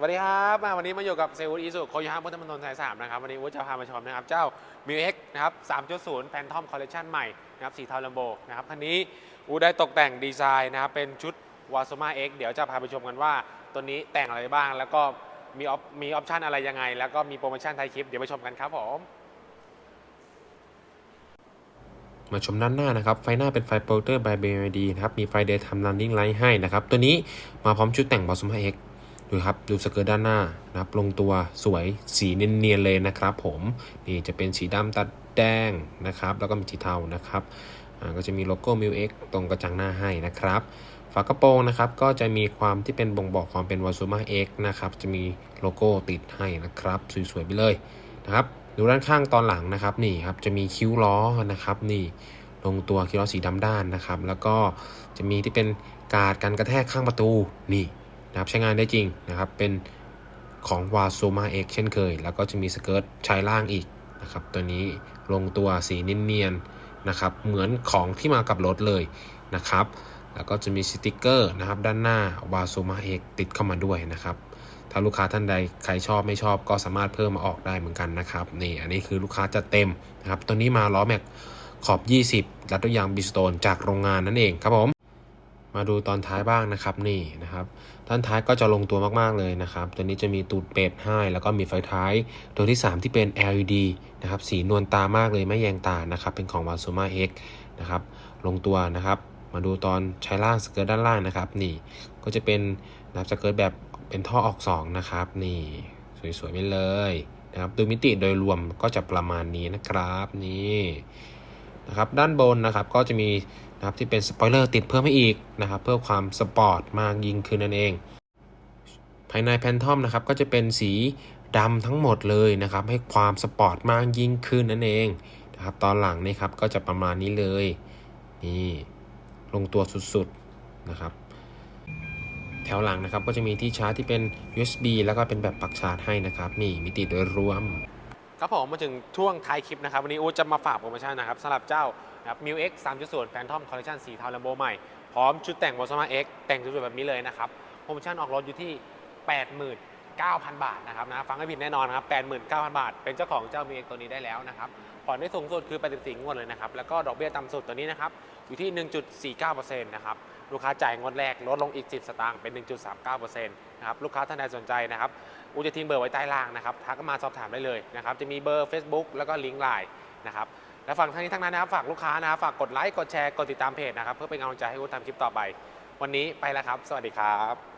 สวัสดีครับมาวันนี้มาอยู่กับเซลล์อีสุโคโยฮาพุทธมณฑลสายสามนะครับวันนี้อู๊ดจะพามาชมนะครับเจ้า m ิวเอ็กนะครับ3.0 Phantom Collection ใหม่นะครับสีเทาลัมโบนะครับคันนี้อูได้ตกแต่งดีไซน์นะครับเป็นชุด w a s o m a X เดี๋ยวจะพาไปชมกันว่า ตัวนี้แต่งอะไรบ้าง แล้วก็มีออปมีออปชันอะไรยังไง แล้วก็มีโปรโมชั่นไทยคลิปเดี๋ยวไปชมกันครับผมมาชมด้านหน้านะครับ ไฟหน้าเป็นไฟโปรเตอร์ by BYD นะครับ มีไฟ Daytime Running Light ให้นะครับ ตัวนี้มาพร้อมชุดแต่ง b o s m a X ดูครับดูสเกิร์ตด้านหน้านะครับลงตัวสวยสีเนียนๆเลยนะครับ ผมนี่จะเป็นสีดำตัดแดงนะครับ แล้วก็มีสีเทานะครับก็จะมีโลโก้ m i l X ตรงกระจังหน้าให้นะครับฝากระโปรงนะครับก็จะมีความที่เป็นบ่งบอกความเป็น w a s u m a X นะครับจะมีโลโก้ติดให้นะครับสวยๆไปเลยนะครับดูด้านข้างตอนหลังนะครับนี่ครับจะมีคิ้วล้อนะครับนี่ลงตัวคิ้วล้อสีดำด้านนะครับ แล้วก็จะมีที่เป็นการ์ดกันกระแทกข้างประตูนี่ นะครับใช้งานได้จริงนะครับเป็นของ w a s o m a X เช่นเคย แล้วก็จะมีสเกิร์ตชายล่างอีกนะครับตัวนี้ลงตัวสีเนียนๆนะครับเหมือนของที่มากับรถเลยนะครับแล้วก็จะมีสติกเกอร์นะครับด้านหน้า w a s o m a X ติดเข้ามาด้วยนะครับถ้าลูกค้าท่านใดใครชอบไม่ชอบก็สามารถเพิ่มมาออกได้เหมือนกันนะครับนี่อันนี้คือลูกค้าจะเต็มนะครับตัวนี้มาล้อแม็กขอบ 20 รัดด้วยยางบิสโตนจากโรงงานนั่นเองครับผม มาดูตอนท้ายบ้างนะครับนี่นะครับด้านท้ายก็จะลงตัวมากๆเลยนะครับ ตัวนี้จะมีตูดเป็ดให้แล้วก็มีไฟท้ายตัวที่ 3 ที่เป็น LED นะครับสีนวลตามากเลยไม่แยงตานะครับ เป็นของ w a s u m a X นะครับลงตัวนะครับ มาดูตอนใช้ล่างสเกิร์ตด้านล่างนะครับนี่ก็จะเป็นนะครับสเกิร์ตแบบเป็นท่อออก 2 นะครับ นี่สวยๆไปเลยนะครับดูมิติโดยรวมก็จะประมาณนี้นะครับนี่ นะครับด้านบนนะครับก็จะมีนะครับที่เป็นสปอยเลอร์ติดเพิ่มให้อีกนะครับเพื่อความสปอร์ตมากยิ่งขึ้นนั่นเอง ภายในแพนทอมนะครับก็จะเป็นสีดำทั้งหมดเลยนะครับให้ความสปอร์ตมากยิ่งขึ้นนั่นเองนะครับตอนหลังนี่ครับก็จะประมาณนี้เลยนี่ลงตัวสุดๆนะครับแถวหลังนะครับก็จะมีที่ชาร์จที่เป็น USB แล้วก็เป็นแบบปักชาร์จให้นะครับนี่มิติโดยรวม ครับผมมาถึงช่วงท้ายคลิปนะครับ วันนี้อูจะมาฝากโปรโมชั่นนะครับสำหรับเจ้าครับ m ิวเอ็กซ์สามจุดศูนย์แฟนทอมคอลเลคชันสีเทาลัมโบใหม่ พร้อมชุดแต่งวอสมาเอ็กแต่งสวยๆแบบนี้เลยนะครับโปรโมชั่นออกรถอยู่ที่ 89,000 บาทนะครับนะฟังไม่ผิดแน่นอนครับ89,000 บาท เป็นเจ้าของเจ้า m ิวเอ็กตัวนี้ได้แล้วนะครับผ่อนได้สูงสุดคือ 84 งวดเลยนะครับ แล้วก็ดอกเบี้ยต่ำสุดตัวนี้นะครับอยู่ที่ 1.49%นะครับลูกค้าจ่ายงวดแรกลดลงอีก 10 สตางค์เป็น 1.39%นะครับลูกค้าท่านใดสนใจนะครับอูจะทิ้งเบอร์ไว้ใต้ล่างนะครับทักมาสอบถามได้เลยนะครับจะมีเบอร์ Facebook แล้วก็ลิงก์ไลน์นะครับและฝั่งทั้งนี้ทั้งนั้นนะครับฝากลูกค้านะครับฝากกดไลค์กดแชร์กดติดตามเพจนะครับเพื่อเป็นกำลังใจให้อูทำคลิปต่อไป วันนี้ไปแล้วครับ สวัสดีครับ